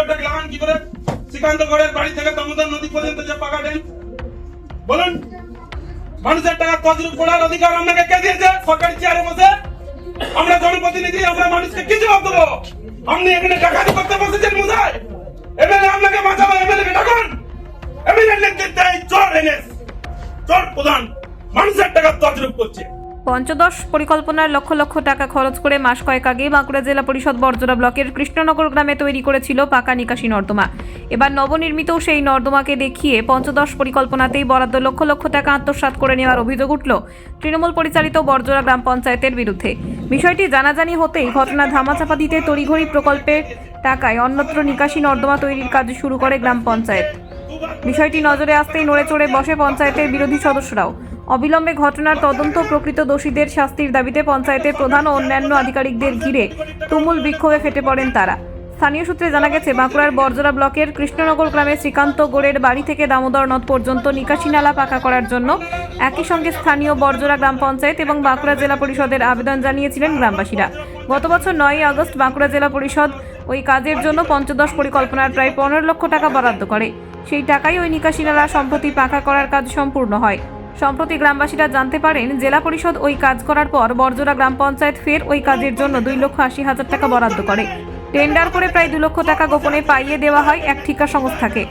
অভিযোগটা লাগান কি করে? শ্রীকান্ত গড়ের বাড়ি থেকে দামোদর নদী পর্যন্ত যে পাকা ড্রেন বলুন, মানুষের টাকা তজরুপ করার অধিকার আপনাকে কে দিয়েছে? সরকারি চেয়ারে বসে আমরা জনপ্রতিনিধি, আমরা মানুষকে কি জবাব দেবো? আপনি এখানে ডাকাতি করতে বসেছেন মুদায় এমএলএ আপনাকে বাঁচাবো এমএলএ কে ডাকুন। এমএলএ নেতৃত্বে চোর প্রধান, মানুষের টাকা তজরুপ করছে? পঞ্চদশ পরিকল্পনার লক্ষ লক্ষ টাকা খরচ করে মাস কয়েক আগে বাঁকুড়া জেলা পরিষদ বর্জরা ব্লকের কৃষ্ণনগর গ্রামে তৈরি করেছিল পাকা নিকাশি নর্দমা। এবার নবনির্মিত সেই নর্দমাকে দেখিয়ে পঞ্চদশ পরিকল্পনাতেই বরাদ্দ লক্ষ লক্ষ টাকা আত্মসাৎ করে নেওয়ার অভিযোগ উঠল তৃণমূল পরিচালিত বর্জরা গ্রাম পঞ্চায়েতের বিরুদ্ধে। বিষয়টি জানাজানি হতেই ঘটনা ধামাচাপা দিতে তড়িঘড়ি প্রকল্পের টাকায় অন্যত্র নিকাশি নর্দমা তৈরির কাজ শুরু করে গ্রাম পঞ্চায়েত। বিষয়টি নজরে আসতেই নড়ে চড়ে বসে পঞ্চায়েতের বিরোধী সদস্যরাও। অবিলম্বে ঘটনার তদন্ত প্রকৃত দোষীদের শাস্তির দাবিতে পঞ্চায়েতের প্রধান ও অন্যান্য আধিকারিকদের ঘিরে তুমুল বিক্ষোভে ফেটে পড়েন তারা। স্থানীয় সূত্রে জানা গেছে, বাঁকুড়ার বর্জরা ব্লকের কৃষ্ণনগর গ্রামে শ্রীকান্ত গোড়ের বাড়ি থেকে দামোদর নদ পর্যন্ত নিকাশি নালা পাকা করার জন্য একই সঙ্গে স্থানীয় বর্জরা গ্রাম পঞ্চায়েত এবং বাঁকুড়া জেলা পরিষদের আবেদন জানিয়েছিলেন গ্রামবাসীরা। গত বছর নয়ই আগস্ট বাঁকুড়া জেলা পরিষদ ওই কাজের জন্য পঞ্চদশ পরিকল্পনার প্রায় পনেরো লক্ষ টাকা বরাদ্দ করে। সেই টাকাই ওই নিকাশি নালা সম্প্রতি পাকা করার কাজ সম্পূর্ণ হয়। সম্প্রতি গ্রামবাসীরা জানতে পারেন, জেলা পরিষদ ওই কাজ করার পর বর্জরা গ্রাম পঞ্চায়েত ফের ওই কাজের জন্য দুই লক্ষ আশি হাজার টাকা বরাদ্দ করে। টেন্ডার করে প্রায় দু লক্ষ টাকা গোপনে পাইয়ে দেওয়া হয় এক ঠিকা সংস্থাকে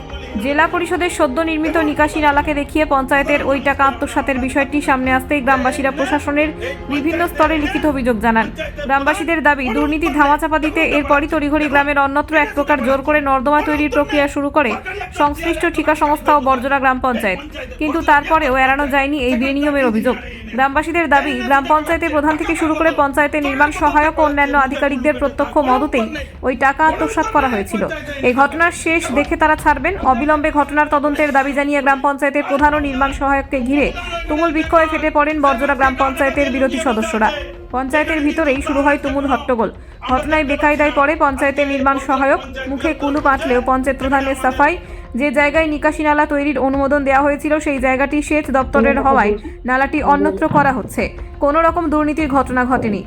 জেলা পরিষদের সদ্য নির্মিত নিকাশি নালাকে দেখিয়ে পঞ্চায়েতের ওই টাকা আত্মসাতের বিষয়টি সামনে আসতেই গ্রামবাসীরা প্রশাসনের বিভিন্ন স্তরে লিখিত অভিযোগ জানান। গ্রামবাসীদের দাবি, দুর্নীতি ধামাচাপা দিতে এরপরই তড়িঘড়ি গ্রামের অন্যত্র এক প্রকার জোর করে নর্দমা তৈরির প্রক্রিয়া শুরু করে সংশ্লিষ্ট ঠিকা সংস্থা ও বর্জরা গ্রাম পঞ্চায়েত। কিন্তু তারপরেও এড়ানো যায়নি এই বেনিয়মের অভিযোগ। গ্রামবাসীদের দাবি, গ্রাম পঞ্চায়েতের প্রধান থেকে শুরু করে পঞ্চায়েতের নির্মাণ সহায়ক ও অন্যান্য আধিকারিকদের প্রত্যক্ষ মদতেই ওই টাকা আত্মসাৎ করা হয়েছিল। এই ঘটনার শেষ দেখে তারা ছাড়বেন অবিলম্বে ঘটনার তদন্তের দাবি জানিয়ে গ্রাম পঞ্চায়েতের প্রধান ও নির্মাণ সহায়ককে ঘিরে তুমুল বিক্ষোভে ফেটে পড়েন বর্জরা গ্রাম পঞ্চায়েতের বিরোধী সদস্যরা। পঞ্চায়েতের ভিতরেই শুরু হয় তুমুল হট্টগোল। ঘটনায় বেকায়দায় পড়ে পঞ্চায়েতের নির্মাণ সহায়ক, মুখে কুলু পাঠলেও পঞ্চায়েত প্রধানের সাফাই যে জায়গায় নিকাশি নালা তৈরির অনুমোদন দেওয়া হয়েছিল, সেই জায়গাটি সেচ দপ্তরের হওয়ায় নালাটি অন্যত্র করা হচ্ছে। কোনো রকম দুর্নীতির ঘটনা ঘটেনি।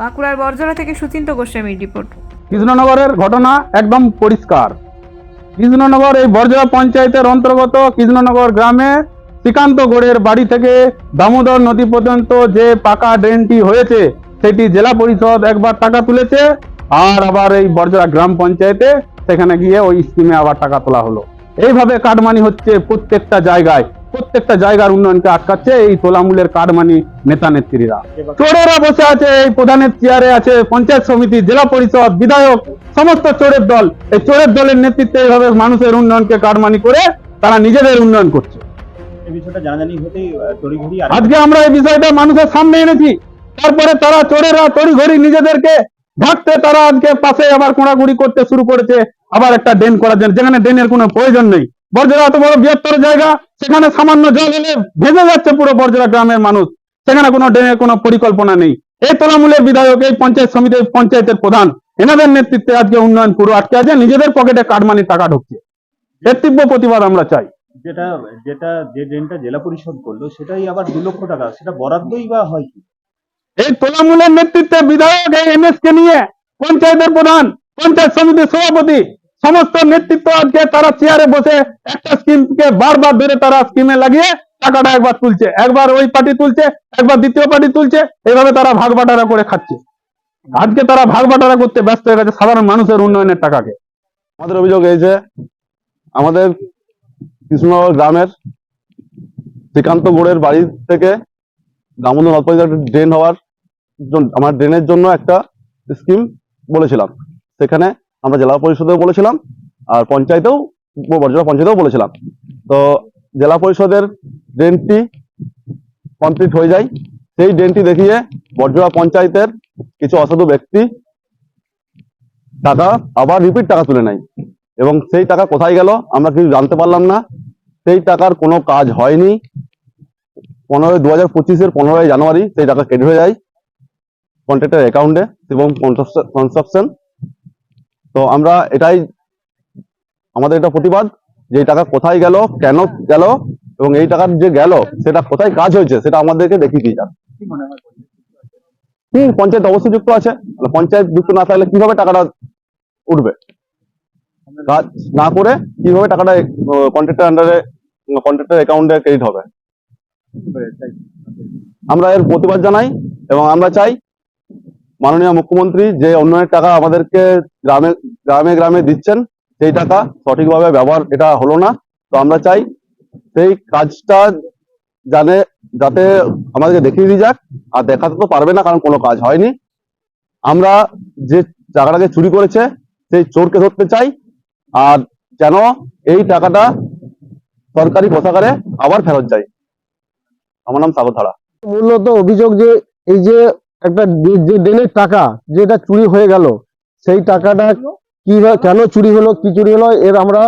বাঁকুড়ার বর্জরা থেকে সুচিন্ত গোস্বামীর রিপোর্ট। কৃষ্ণনগরের ঘটনা একদম পরিষ্কার। কৃষ্ণনগর, এই বর্জরা পঞ্চায়েতের অন্তর্গত কৃষ্ণনগর গ্রামে শ্রীকান্ত গোড়ের বাড়ি থেকে দামোদর নদী পর্যন্ত যে পাকা ড্রেনটি হয়েছে, সেটি জেলা পরিষদ একবার টাকা তুলেছে আর আবার এই বর্জরা গ্রাম পঞ্চায়েতে সেখানে গিয়ে ওই স্কিমে আবার টাকা তোলা হলো। এইভাবে কাটমানি হচ্ছে প্রত্যেকটা জায়গায়। প্রত্যেকটা জায়গার উন্নয়নকে আটকাচ্ছে এই তোলামূলের কাটমানি নেতা নেত্রীরা। চোরেরা বসে আছে, এই প্রধানের চেয়ারে আছে, পঞ্চায়েত সমিতি, জেলা পরিষদ, বিধায়ক সমস্ত চোরের দল এই চোরের দলের নেতৃত্বে এইভাবে মানুষের উন্নয়নকে কাটমানি করে তারা নিজেদের উন্নয়ন করছে। আজকে আমরা এই বিষয়টা মানুষের সামনে এনেছি। তারপরে তারা চোরেরা তড়িঘড়ি নিজেদেরকে ঢাকতে তারা আজকে পাশে আবার কোড়াগুড়ি করতে শুরু করেছে আবার একটা ড্রেন করার জন্য যেখানে ড্রেনের কোনো প্রয়োজন নেই। বর্জরা এত বড় বৃহত্তর জায়গা সেখানে সামান্য জল এলে ভেঙে যাচ্ছে পুরো বর্জরা গ্রামের মানুষ। সেখানে কোনো ড্রেনের কোনো পরিকল্পনা নেই। এই তোলামূলের বিধায়ক এই পঞ্চায়েত সমিতির পঞ্চায়েতের প্রধান এনাদের নেতৃত্বে আজকে উন্নয়ন পুরো আটকে আছে নিজেদের পকেটে কাটমানির টাকা ঢুকছে। এর তীব্র প্রতিবাদ আমরা চাই। যেটা যেটা যে ড্রেনটা জেলা পরিষদ করল সেটাই আবার দু লক্ষ টাকা সেটা বরাদ্দই বা হয় কি? এই তোলামূলের নেতৃত্বে বিধায়ক এই এমএস কে নিয়ে পঞ্চায়েতের প্রধান পঞ্চায়েত সমিতির সভাপতি সমস্ত নেতৃত্ব আজকে তারা চেয়ারে বসে একটা স্কিমকে বারবার ধরে তারা স্কিমে লাগিয়ে টাকাটা একবার তুলছে একবার ওই পার্টি তুলছে একবার দ্বিতীয় পার্টি তুলছে এইভাবে তারা ভাগ বাটারা করে খাচ্ছে। আজকে তারা ভাগ বাটারা করতে ব্যস্ত হয়ে গেছে সাধারণ মানুষের উন্নয়নের টাকাকে। আমাদের অভিযোগ এই যে, আমাদের কৃষ্ণনগর গ্রামের শ্রীকান্ত গোড়ের বাড়ি থেকে দামোদর নদ একটা ড্রেন হওয়ার আমার ড্রেনের জন্য একটা স্কিম বলেছিলাম। সেখানে আমরা জেলা পরিষদেও বলেছিলাম, আর পঞ্চায়েতেও বর্জরা পঞ্চায়েতেও বলেছিলাম। তো জেলা পরিষদের ড্রেনটি কমপ্লিট হয়ে যায়। সেই ড্রেনটি দেখিয়ে বর্জরা পঞ্চায়েতের কিছু অসাধু ব্যক্তি টাকা আবার রিপিট টাকা তুলে নেয়। এবং সেই টাকা কোথায় গেল আমরা কিছু জানতে পারলাম না। সেই টাকার কোনো কাজ হয়নি। পনেরোই দু হাজার পঁচিশের পনেরোই জানুয়ারি সেই টাকা কেটে হয়ে যায় কন্ট্রাক্টের অ্যাকাউন্টে এবং কনস্ট্রাকশন তো আমরা এটাই, আমাদের এটা প্রতিবাদ যে টাকা কোথায় গেল, কেন গেল এবং এই টাকার যে গেল, সেটা কোথায় কাজ হয়েছে, সেটা আমাদেরকে দেখিয়ে দিয়ে যান। হুম, পঞ্চায়েত অবশ্যই যুক্ত আছে। পঞ্চায়েত যুক্ত না থাকলে কীভাবে টাকাটা উঠবে? কাজ না করে কীভাবে টাকাটা কন্ট্রাক্টর আন্ডারে কন্ট্রাক্টর অ্যাকাউন্টে ক্রেডিট হবে? আমরা এর প্রতিবাদ জানাই এবং আমরা চাই মাননীয় মুখ্যমন্ত্রী যে উন্নয়নের টাকা আমাদেরকে গ্রামে গ্রামে গ্রামে দিচ্ছেন, সেই টাকা সঠিকভাবে ব্যবহার, এটা হলো না। তো আমরা চাই সেই কাজটা জানে যাতে আমাদেরকে দেখিয়ে দিয়ে যাক আর দেখাতে তো পারবে না কারণ কোনো কাজ হয়নি। আমরা যে টাকাটাকে চুরি করেছে সেই চোরকে ধরতে চাই আর যেন এই টাকাটা সরকারি কোষাগারে আবার ফেরত যায়। আমার নাম সাগর ধারা মূলত অভিযোগ যে এই যে একটা যে ডেনের টাকা যেটা চুরি হয়ে গেল সেই টাকাটা কি কেন চুরি হলো কি চুরি হলো এর আমরা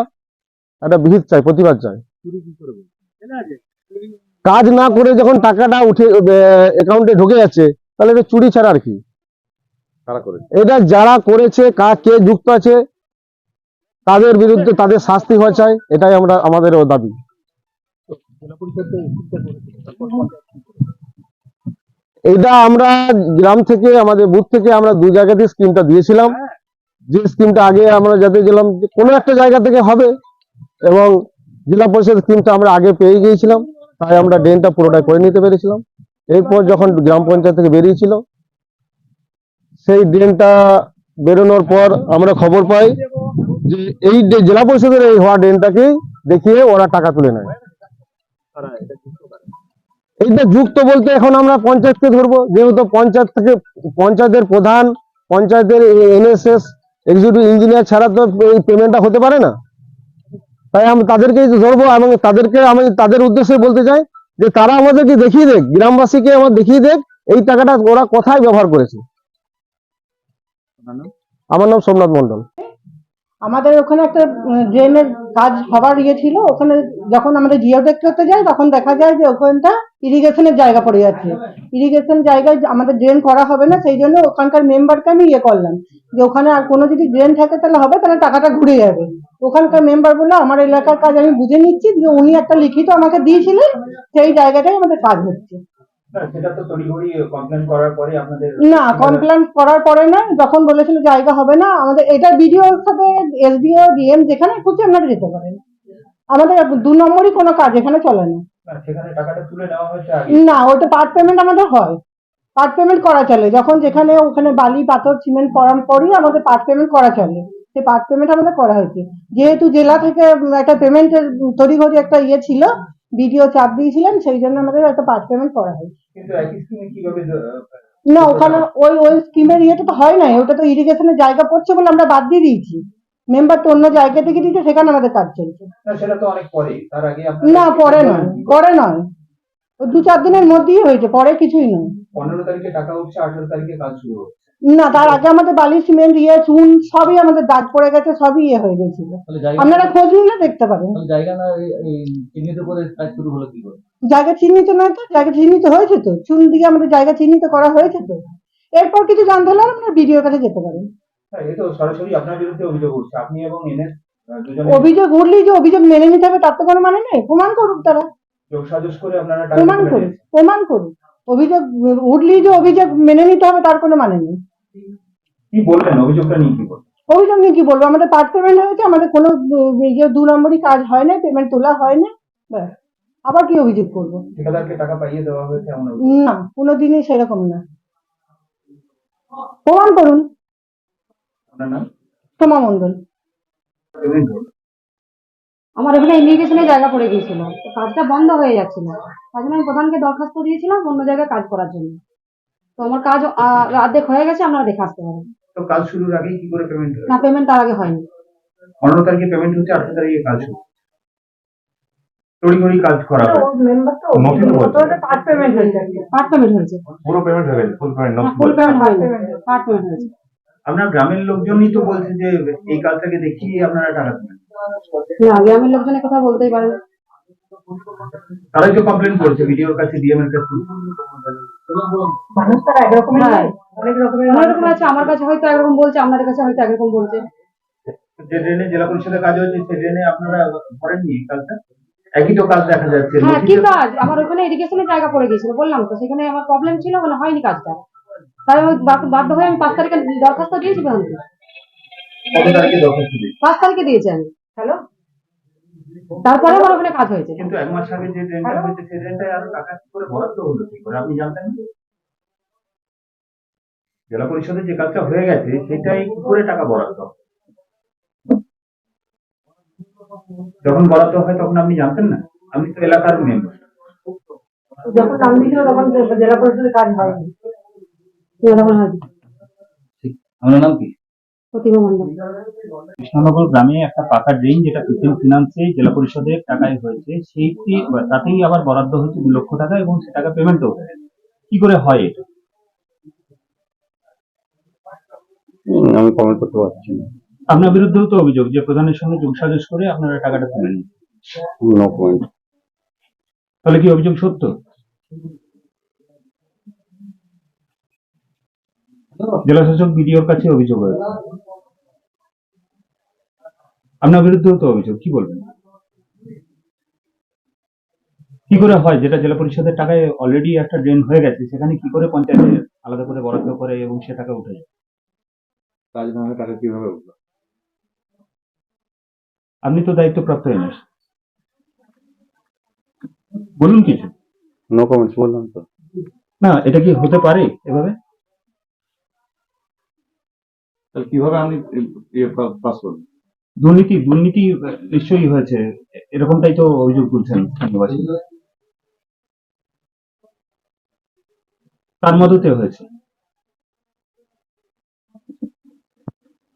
একটা বিহিত চাই প্রতিবাদ চাই। কাজ না করে যখন টাকাটা উঠে অ্যাকাউন্টে ঢুকে যাচ্ছে তাহলে এটা চুরি ছাড়া আর কি? এটা যারা করেছে কা কে যুক্ত আছে তাদের বিরুদ্ধে তাদের শাস্তি হওয়া চাই এটাই আমরা আমাদের দাবি। এটা আমরা গ্রাম থেকে আমাদের বুথ থেকে আমরা দু জায়গাতে স্কিমটা দিয়েছিলাম। যে স্কিমটা আগে আমরা যাতে গেলাম যে কোনো একটা জায়গা থেকে হবে এবং জেলা পরিষদ স্কিমটা আমরা আগে পেয়ে গিয়েছিলাম। তাই আমরা ড্রেনটা পুরোটা করে নিতে পেরেছিলাম। এরপর যখন গ্রাম পঞ্চায়েত থেকে বেরিয়েছিল, সেই ড্রেনটা বেরোনোর পর আমরা খবর পাই যে এই জেলা পরিষদের এই হওয়া ড্রেনটাকে দেখিয়ে ওরা টাকা তুলে নেয়। এইটা যুক্ত বলতে এখন আমরা পঞ্চায়েতকে ধরবো, যেহেতু পঞ্চায়েত থেকে পঞ্চায়েতের প্রধান, পঞ্চায়েতের এনএসএস এক্সিকিউটিভ ইঞ্জিনিয়ার ছাড়া তো এই পেমেন্টটা হতে পারে না। তাই আমি তাদেরকে ধরবো এবং তাদেরকে আমি তাদের উদ্দেশ্যে বলতে চাই যে তারা আমাদেরকে দেখিয়ে দেখ গ্রামবাসীকে আমার দেখিয়ে দেখ এই টাকাটা ওরা কোথায় ব্যবহার করেছে। আমার নাম সোমনাথ মন্ডল আমাদের ওখানে একটা ড্রেনের কাজ হবার ইয়ে ছিল, ওখানে যখন আমাদের জিওটেক করতে যাই তখন দেখা যায় যে ওখানটা ইরিগেশনের জায়গা পড়ে যাচ্ছে। ইরিগেশন জায়গায় আমাদের ড্রেন করা হবে না, সেই জন্য ওখানকার মেম্বারকে আমি ইয়ে করলাম। যে ওখানে আর কোনো যদি ড্রেন থাকে, তাহলে হবে, তাহলে টাকাটা ঘুরে যাবে। ওখানকার মেম্বার বলে আমার এলাকার কাজ আমি বুঝে নিচ্ছি, যে উনি একটা লিখিত আমাকে দিয়েছিলেন, সেই জায়গাটাই আমাদের কাজ হচ্ছে। না কমপ্লেন করার পরে না যখন বলেছিল জায়গা হবে না আমাদের এটা বিডিওর সাথে এসডিও ডিএম যেখানে খুঁজে আপনারা যেতে পারেন। আমাদের দু নম্বরই কোনো কাজ এখানে চলে না। না ওটা পার্ট পেমেন্ট আমাদের হয়। পার্ট পেমেন্ট করা চলে। যখন যেখানে ওখানে বালি পাথর সিমেন্ট করার পরই আমাদের পার্ট পেমেন্ট করা চলে। সেই পার্ট পেমেন্ট আমাদের করা হয়েছে। যেহেতু জেলা থেকে একটা পেমেন্টের তড়িঘড়ি একটা ইয়ে ছিল বিডিও চাপ দিয়েছিলেন সেই জন্য আমাদের একটা পার্ট পেমেন্ট করা হয় কীভাবে না ওখানে ওই ওই স্কিমের ইয়েটা তো হয় নাই ওটা তো ইরিগেশনের জায়গা পড়ছে বলে আমরা বাদ দিয়ে দিয়েছি। মেম্বার তো অন্য জায়গা থেকে দিয়েছে সেখানে আমাদের কাজ চলছে। না পরে নয় পরে নয়। দু চার দিনের মধ্যেই হয়েছে পরে কিছুই নয়। পনেরো তারিখে টাকা উঠছে আঠারো তারিখে কাজ শুরু হচ্ছে। না তার আগে আমাদের বালি সিমেন্ট ইয়ে চুন সবই আমাদের দাগ পড়ে গেছে সবই ইয়ে হয়ে গেছিল। আপনারা খোঁজ নিলে দেখতে পারেন। জায়গা না চিহ্নিত করে কাজ শুরু হলো কি করে? জায়গা চিহ্নিত নয় তো? জায়গা চিহ্নিত হয়েছে তো? চুন দিয়ে আমাদের জায়গা চিহ্নিত করা হয়েছে তো? এরপর কিছু জানতে হলে আপনারা বিডিওর কাছে যেতে পারেন। হ্যাঁ, এ তো সরাসরি আপনার বিরুদ্ধে অভিযোগ উঠছে। আপনি এবং এনএস অভিযোগ উঠলেই যে অভিযোগ মেনে নিতে হবে তার তো কোনো মানে নেই। প্রমাণ করুক তারা। যোগ সাজস করে আপনারা টাকা প্রমাণ করুক প্রমাণ করুক। অভিযোগ উঠলেই যে অভিযোগ মেনে নিতে হবে তার কোনো মানে নেই। কি বলবেন? অভিযোগটা নিয়ে কি বলবেন? অভিযোগ নিয়ে কি বলব? আমাদের পার্ট পেমেন্ট হয়েছে আমাদের কোনো ইয়ে দু নম্বরই কাজ হয় না পেমেন্ট তোলা হয় না ব্যাস। আবার কি অভিযোগ করব? ঠিকাদারকে টাকা পাইয়ে দেওয়া হয়েছে। না কোনোদিনই সেরকম না। প্রমাণ করুন। সোমা মন্ডল আমার ওখানে ইমিগ্রেশনের জায়গা পড়ে গিয়েছিল। কাজটা বন্ধ হয়ে যাচ্ছিল। তার জন্য আমি প্রধানকে দরখাস্ত দিয়েছিলাম অন্য জায়গায় কাজ করার জন্য। তো আমার কাজ অর্ধেক হয়ে গেছে আপনারা দেখে আসতে পারেন তো কাজ শুরুর আগেই কি করে পেমেন্ট না পেমেন্ট তার আগে হয়নি। পনেরো তারিখে পেমেন্ট হচ্ছে আঠারো তারিখে কাজ শুরু। তড়িঘড়ি কাজ করা হয়। নথি তো বলছে। পার্ট পেমেন্ট হয়েছে পার্ট পেমেন্ট হয়েছে। পুরো পেমেন্ট হয়ে গেছে full payment full payment part payment হয়েছে। আপনার গ্রামের লোকজনই তো বলছে যে এই কাজটাকে দেখিয়ে আপনারা টাকা দেবেন। না গ্রামের লোকজনের কথা বলতেই পারেন তারাই তো কমপ্লেন করছে ভিডিওর কাছে ডিএম এর কাছে। মানুষ তারা একরকমের হ্যাঁ। নয়, অনেক রকমের অনেক রকম আছে আমার কাছে হয়তো একরকম বলছে আপনাদের কাছে হয়তো একরকম বলছে। যে ড্রেনে জেলা পরিষদের কাজ হয়েছে সেই ড্রেনে আপনারা করেননি কাজটা? একই তো কাজ দেখা যাচ্ছে। হ্যাঁ কি কাজ। আমার ওখানে এডুকেশনের জায়গা পড়ে গিয়েছিল বললাম তো সেখানে আমার প্রবলেম ছিল মানে হয়নি কাজটা। তাই আমি বাধ্য- বাধ্য হয়ে আমি পাঁচ তারিখে দরখাস্ত দিয়েছি প্রধানকে কত তারিখে দরখাস্ত দিয়েছে পাঁচ তারিখে দিয়েছি আমি। হ্যালো তারপরে আমার ওখানে কাজ হয়েছে। কিন্তু এক মাস আগে যে ড্রেনটা হয়েছে সেই ড্রেনটায় আরও টাকা কি করে বরাদ্দ হলো কি করে? আপনি জানতেন জেলা পরিষদের যে কাজটা হয়ে গেছে সেটাই কি করে টাকা বরাদ্দ? যখন বরাদ্দ হয় তখন আপনি জানতেন না? আপনি তো এলাকার মেম্বার যখন নাম দিয়েছিল তখন জেলা পরিষদের কাজ হয়নি। আপনার নাম কি? প্রতিমা কৃষ্ণনগর গ্রামে একটা পাকা ড্রেন যেটা ফিফটিন ফিনান্সে জেলা পরিষদের টাকায় হয়েছে সেইটি তাতেই আবার বরাদ্দ হয়েছে দু লক্ষ টাকা এবং সে টাকা পেমেন্টও কি করে হয় এটা? আমি কমেন্ট করতে পারছি না। আপনার বিরুদ্ধেও তো অভিযোগ যে প্রধানের সঙ্গে যোগসাজশ করে আপনারা টাকাটা তুলে নিন। নো কমেন্ট তাহলে কি অভিযোগ সত্য? জেলা শাসক বিডিওর কাছে অভিযোগ হয়েছে। আপনার বিরুদ্ধেও তো অভিযোগ কি বলবেন? কি করে হয়? যেটা জেলা পরিষদের টাকায় অলরেডি একটা ড্রেন হয়ে গেছে সেখানে কি করে পঞ্চায়েতে আলাদা করে বরাদ্দ করে এবং সে টাকা উঠে যায়? না হলে টাকা কীভাবে উঠবে আপনি তো দায়িত্বপ্রাপ্ত এনএস। বলুন কিছু। নো কমেন্টস বললাম তো। না এটা কি হতে পারে এভাবে? তাহলে কীভাবে আমি পাস করব? দুর্নীতি দুর্নীতি নিশ্চয়ই হয়েছে। এরকমটাই তো অভিযোগ তুলছেন স্থানীয় তার মদতে হয়েছে।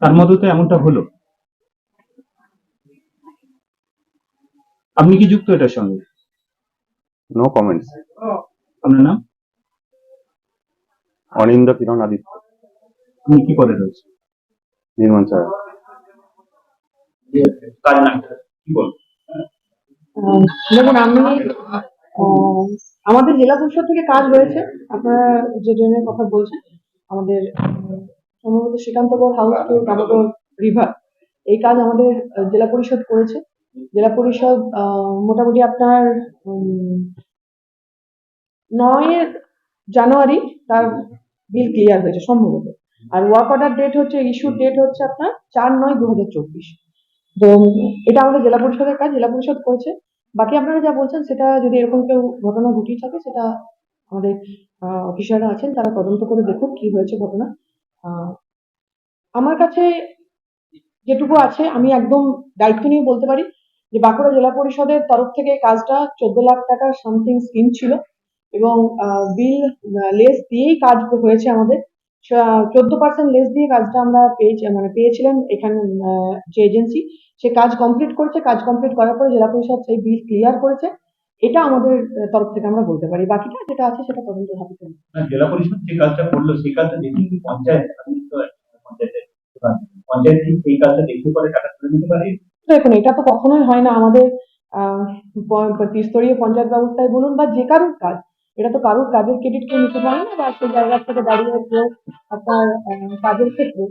তার মদতে এমনটা হলো। আপনি কি যুক্ত এটার সঙ্গে? নো কমেন্টস আপনার নাম? অনিন্দ কিরণ আদিত্য। আপনি কি পদে রয়েছে নির্মাণ ছাড়া। দেখুন, আমি আমাদের জেলা পরিষদ থেকে কাজ হয়েছে। আপনারা যে ড্রেনের কথা বলছেন, আমাদের সম্ভবত শ্রীকান্তগড় হাউস টু রিভার এই কাজ আমাদের জেলা পরিষদ করেছে। জেলা পরিষদ মোটামুটি আপনার নয় জানুয়ারি তার বিল ক্লিয়ার হয়েছে, সম্ভবত। আর ওয়ার্ক অর্ডার ডেট হচ্ছে ইস্যুর ডেট হচ্ছে আপনার চার নয় দু হাজার চব্বিশ। তো এটা আমাদের জেলা পরিষদের কাজ জেলা পরিষদ করেছে। বাকি আপনারা যা বলছেন সেটা যদি এরকম কেউ ঘটনা ঘটিয়ে থাকে সেটা আমাদের অফিসাররা আছেন তারা তদন্ত করে দেখুন কি হয়েছে ঘটনা। আমার কাছে যেটুকু আছে আমি একদম দায়িত্ব নিয়ে বলতে পারি যে বাঁকুড়া জেলা পরিষদের তরফ থেকে কাজটা চোদ্দ লাখ টাকার সামথিং স্কিম ছিল এবং বিল লেস দিয়েই কাজ হয়েছে আমাদের। চোদ্দ পার্সেন্ট লেস দিয়ে কাজটা আমরা পেয়েছি মানে পেয়েছিলাম এখানে যে এজেন্সি সে কাজ কমপ্লিট করেছে কাজ কমপ্লিট করার পরে জেলা পরিষদ সেই বিল ক্লিয়ার করেছে। এটা আমাদের তরফ থেকে আমরা বলতে পারি। বাকিটা যেটা আছে সেটা তদন্ত হবে। জেলা পরিষদ যে কাজটা করল সেই কাজটা দেখে পঞ্চায়েত। পঞ্চায়েত সেই কাজটা দেখে পরে টাকা তুলে নিতে পারে? দেখুন এটা তো কখনোই হয় না। আমাদের ত্রিস্তরীয় পঞ্চায়েত ব্যবস্থায় বলুন বা যে কারোর কাজ এটা তো কারোর কাজের ক্রেডিট কেউ নিতে পারে না বা সেই জায়গা থেকে দাঁড়িয়ে কেউ আপনার কাজের ক্ষেত্রে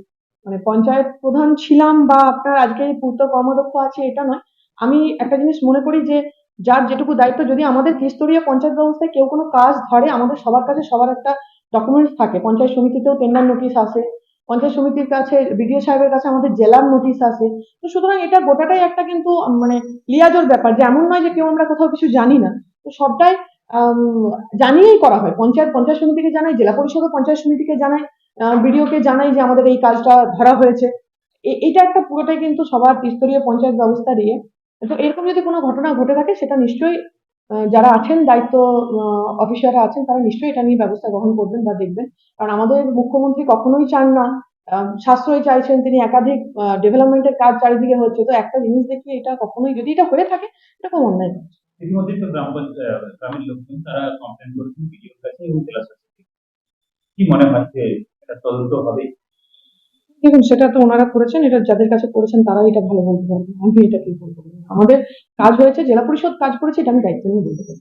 মানে পঞ্চায়েত প্রধান ছিলাম বা আপনার আজকে পূর্ত কর্মদক্ষ আছে এটা নয়। আমি একটা জিনিস মনে করি যে যার যেটুকু দায়িত্ব, যদি আমাদের ত্রিস্তরীয় পঞ্চায়েত ব্যবস্থায় কেউ কোনো কাজ ধরে, আমাদের সবার কাছে সবার একটা ডকুমেন্টস থাকে। পঞ্চায়েত সমিতিতেও টেন্ডার নোটিশ আসে, পঞ্চায়েত সমিতির কাছে বিডিও সাহেবের কাছে আমাদের জেলার নোটিশ আসে। তো সুতরাং এটা গোটাটাই একটা কিন্তু মানে লিয়াজোর ব্যাপার যে এমন নয় যে কেউ আমরা কোথাও কিছু জানি না। তো সবটাই জানিয়েই করা হয়। পঞ্চায়েত পঞ্চায়েত সমিতিকে জানাই, জেলা পরিষদও পঞ্চায়েত সমিতিকে জানাই বিডিওকে জানাই যে আমাদের এই কাজটা ধরা হয়েছে। এটা একটা পুরোটাই কিন্তু সবার ত্রিস্তরীয় পঞ্চায়েত ব্যবস্থা দিয়ে। তো এরকম যদি কোনো ঘটনা ঘটে থাকে, সেটা নিশ্চয়ই যারা আছেন, দায়িত্ব অফিসাররা আছেন, তারা নিশ্চয়ই এটা নিয়ে ব্যবস্থা গ্রহণ করবেন বা দেখবেন। কারণ আমাদের মুখ্যমন্ত্রী কখনোই চান না সাশ্রয় চাইছেন, তিনি একাধিক ডেভেলপমেন্টের কাজ চারিদিকে হচ্ছে। তো একটা জিনিস দেখি, এটা কখনোই যদি এটা হয়ে থাকে, এটা খুব অন্যায়। ইতিমধ্যে তো গ্রাম গ্রামের লোকজন তারা কমপ্লেন করেছেন বিডিওর কাছে এবং জেলা কি মনে হয় যে এটা তদন্ত হবে? দেখুন, সেটা তো ওনারা করেছেন, এটা যাদের কাছে করেছেন তারাই এটা ভালো বলতে পারবে। আমি এটা কি বলতে আমাদের কাজ হয়েছে, জেলা পরিষদ কাজ করেছে, এটা আমি দায়িত্ব নিয়ে বলতে পারি।